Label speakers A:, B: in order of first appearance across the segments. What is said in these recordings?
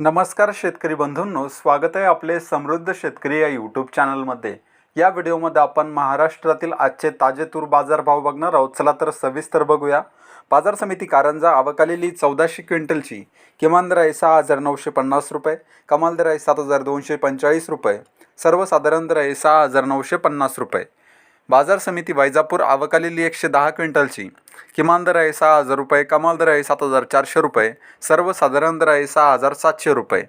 A: नमस्कार शेतकरी बंधूंनो स्वागत आहे आपले समृद्ध शेतकरी या यूट्यूब चॅनलमध्ये या व्हिडिओमध्ये आपण महाराष्ट्रातील आजचे ताजे तूर बाजारभाव बघणार आहोत. चला तर सविस्तर बघूया. बाजार समिती कारंजा आवकालेली चौदाशे क्विंटलची. किमान दर आहे सहा हजार नऊशे पन्नास रुपये कमाल दर आहे सात हजार दोनशे पंचेचाळीस रुपये सर्वसाधारण दर आहे सहा हजार नऊशे पन्नास रुपये. बाजार समिती वैजापूर आवकालेली एकशे दहा क्विंटलची. किमान दर आहे सहा हजार रुपये कमाल दर आहे सात हजार चारशे रुपये सर्वसाधारण दर आहे सहा हजार सातशे रुपये.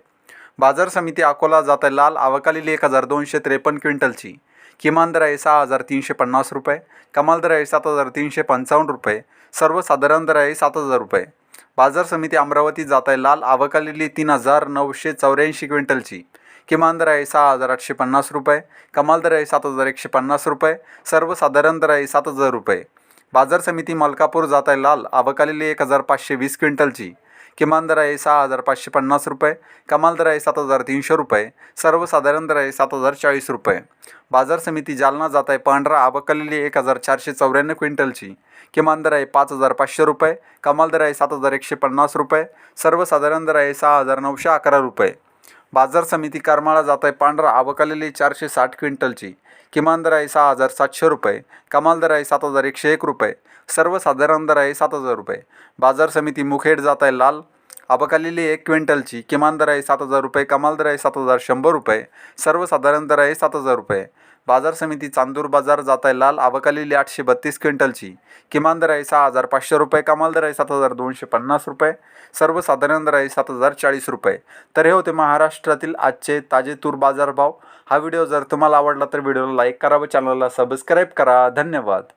A: बाजार समिती अकोला जात आहे लाल आवकालेली एक हजार दोनशे त्रेपन्न क्विंटलची. किमान दर आहे सहा हजार तीनशे पन्नास रुपये कमाल दर आहे सात हजार तीनशे पंचावन्न रुपये सर्वसाधारण दर आहे सात हजार रुपये. बाजार समिती अमरावती जात आहे लाल आवकालेली तीन हजार नऊशे चौऱ्याऐंशी क्विंटलची. किमान दर आहे सहा हजार आठशे पन्नास रुपये कमाल दर आहे सात हजार एकशे पन्नास रुपये सर्वसाधारण दर आहे सात हजार रुपये. बाजार समिती मलकापूर जात आहे लाल आवकालेली एक हजार पाचशे वीस क्विंटलची. किमान दर आहे सहा हजार पाचशे पन्नास रुपये कमाल दर आहे सात हजार तीनशे रुपये सर्वसाधारण दर आहे सात हजार चाळीस रुपये. बाजार समिती जालना जात आहे पांढरा आबकलेली एक हजार चारशे चौऱ्याण्णव क्विंटलची. किमान दर आहे पाच हजार पाचशे रुपये कमाल दर आहे सात हजार एकशे पन्नास रुपये सर्वसाधारण दर आहे सहा हजार नऊशे अकरा रुपये. बाजार समिती करमाळा जात आहे पांढरा आवकालेली चारशे साठ क्विंटलची. किमान दर आहे सहा हजार सातशे रुपये. कमाल दर आहे सात हजार एकशे एक रुपये. सर्वसाधारण दर आहे सात हजार रुपये. बाजार समिती मुखेड जात आहे लाल अबकालीली एक क्विंटलची किमान दर आहे सात हजार रुपये कमाल दर आहे सात हजार शंभर रुपये सर्वसाधारण दर आहे सात हजार रुपये. बाजार समिती चांदूर बाजार जात आहे लाल आवकालेली आठशे बत्तीस क्विंटलची किमान दर आहे सहा हजार पाचशे रुपये कमाल दर आहे सात हजार दोनशे पन्नास रुपये सर्वसाधारण दर आहे सात हजार चाळीस रुपये. तर हे होते महाराष्ट्रातील आजचे ताजे तूर बाजारभाव. हा व्हिडिओ जर तुम्हाला आवडला तर व्हिडिओला लाईक करा व चॅनलला सबस्क्राईब करा. धन्यवाद.